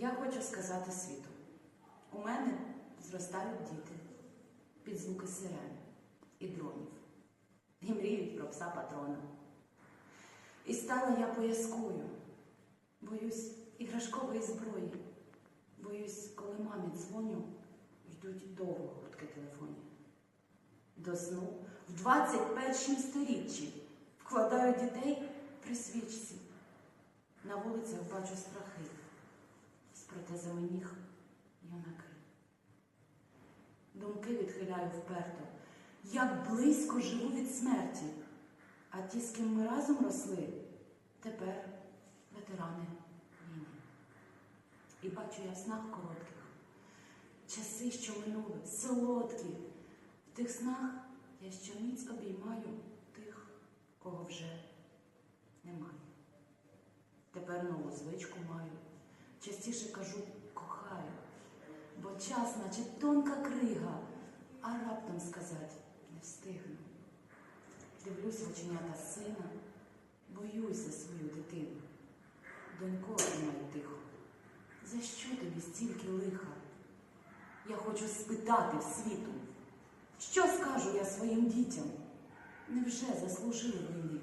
Я хочу сказати світу. У мене зростають діти під звуки сирен і дронів. І мріють про пса патрона. І стала я поязкою. Боюсь іграшкової зброї. Боюсь, коли мамі дзвоню, йдуть довго гудки телефонів. До сну в 21 сторіччі вкладаю дітей при свічці. На вулицях бачу страхи, з протезами ніг юнаки. Думки відхиляю вперто, як близько живу від смерті, а ті, з ким ми разом росли, тепер ветерани війни. І бачу я в снах коротких, часи, що минули, солодкі. В тих снах я щоміць обіймаю тих, кого вже немає. Тепер нову звичку маю. Частіше кажу кохаю, бо час, наче тонка крига, а раптом сказать не встигну. Дивлюсь в оченята сина, боюсь за свою дитину. Донько обіймаю тихо. За що тобі стільки лиха? Я хочу спитати в світу, що скажу я своїм дітям? Невже заслужили вони